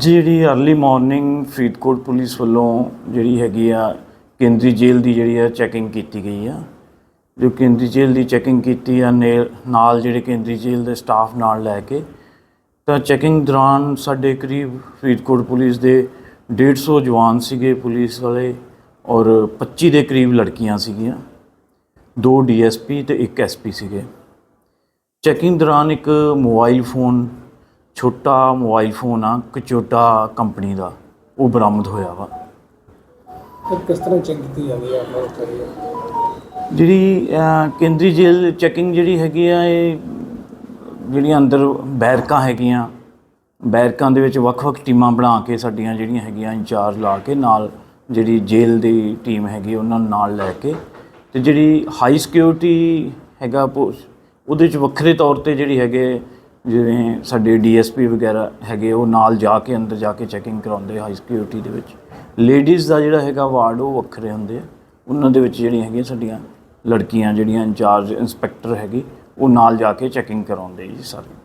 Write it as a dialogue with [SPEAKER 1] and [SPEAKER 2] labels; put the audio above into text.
[SPEAKER 1] ਅੱਜ ਜਿਹੜੀ early morning Faridkot police ਵੱਲੋਂ ਜਿਹੜੀ ਹੈਗੀ ਆ, ਕੇਂਦਰੀ ਜੇਲ੍ਹ ਦੀ ਜਿਹੜੀ ਆ ਚੈਕਿੰਗ ਕੀਤੀ ਗਈ ਆ। ਜੋ ਕੇਂਦਰੀ ਜੇਲ੍ਹ ਦੀ ਚੈਕਿੰਗ ਕੀਤੀ ਆ ਨੇ- ਨਾਲ ਜਿਹੜੇ ਕੇਂਦਰੀ ਜੇਲ੍ਹ ਦੇ ਸਟਾਫ ਨਾਲ ਲੈ ਕੇ, ਤਾਂ ਚੈਕਿੰਗ ਦੌਰਾਨ ਸਾਡੇ ਕਰੀਬ ਫਰੀਦਕੋਟ ਪੁਲਿਸ ਦੇ 150 ਜਵਾਨ ਸੀਗੇ ਪੁਲਿਸ ਵਾਲੇ ਔਰ 25 ਦੇ ਕਰੀਬ ਲੜਕੀਆਂ ਸੀਗੀਆਂ। ਦੋ ਡੀਐਸਪੀ ਤੇ ਇੱਕ ਐਸਪੀ ਸੀਗੇ। ਚੈਕਿੰਗ ਦੌਰਾਨ ਇੱਕ ਮੋਬਾਈਲ ਫੋਨ ਛੋਟਾ ਮੋਬਾਈਲ ਫੋਨ ਆ ਕਚੋਟਾ ਕੰਪਨੀ ਦਾ ਉਹ ਬਰਾਮਦ ਹੋਇਆ ਵਾ
[SPEAKER 2] ਤੇ ਕਿਸ ਤਰ੍ਹਾਂ ਚੈੱਕ ਕੀਤੀ ਜਾਂਦੀ ਹੈ ਆਪਣਾ ਦੀ?
[SPEAKER 1] ਜਿਹੜੀ ਅਹ, ਕੇਂਦਰੀ ਜੇਲ੍ਹ ਚੈਕਿੰਗ ਜਿਹੜੀ ਹੈਗੀ ਆ ਇਹ ਜਿਹੜੀਆਂ ਅੰਦਰ ਬੈਰਕਾਂ ਹੈਗੀਆਂ ਬੈਰਕਾਂ ਦੇ ਵਿੱਚ ਵੱਖ-ਵੱਖ ਟੀਮਾਂ ਬਣਾ ਕੇ ਸਾਡੀਆਂ ਜਿਹੜੀਆਂ ਹੈਗੀਆਂ ਇੰਚਾਰਜ ਲਾ ਕੇ ਨਾਲ ਜਿਹੜੀ ਜੇਲ੍ਹ ਦੀ ਟੀਮ ਹੈਗੀ ਉਹਨਾਂ ਨੂੰ ਨਾਲ ਲੈ ਕੇ ਤੇ ਜਿਹੜੀ ਹਾਈ ਸਿਕਿਉਰਿਟੀ ਹੈਗਾ ਪੋ- ਉਹਦੇ ਚ ਵੱਖਰੇ ਤੌਰ ਤੇ ਜਿਹੜੀ ਹੈਗੇ ਜਿਵੇਂ ਸਾਡੇ ਡੀਐਸਪੀ ਵਗੈਰਾ ਹੈਗੇ, ਉਹ ਨਾਲ ਜਾ ਕੇ ਅੰਦਰ ਜਾ ਕੇ ਚੈਕਿੰਗ ਕਰਾਉਂਦੇ ਹਾਈ ਸਿਕਿਉਰਿਟੀ ਦੇ ਵਿੱਚ। ਲੇਡੀਜ਼ ਦਾ ਜਿਹੜਾ ਹੈਗਾ ਵਾਰਡ, ਉਹ ਵੱਖਰੇ ਹੁੰਦੇ ਆ। ਉਹਨਾਂ ਦੇ ਵਿੱਚ ਜਿਹੜੀਆਂ ਹੈਗੀਆਂ ਸਾਡੀਆਂ ਲੜਕੀਆਂ, ਜਿਹੜੀਆਂ ਇੰਚਾਰਜ ਇੰਸਪੈਕਟਰ ਹੈਗੀ, ਉਹ ਨਾਲ ਜਾ ਕੇ ਚੈਕਿੰਗ ਕਰਾਉਂਦੇ ਜੀ ਸਾਰੇ।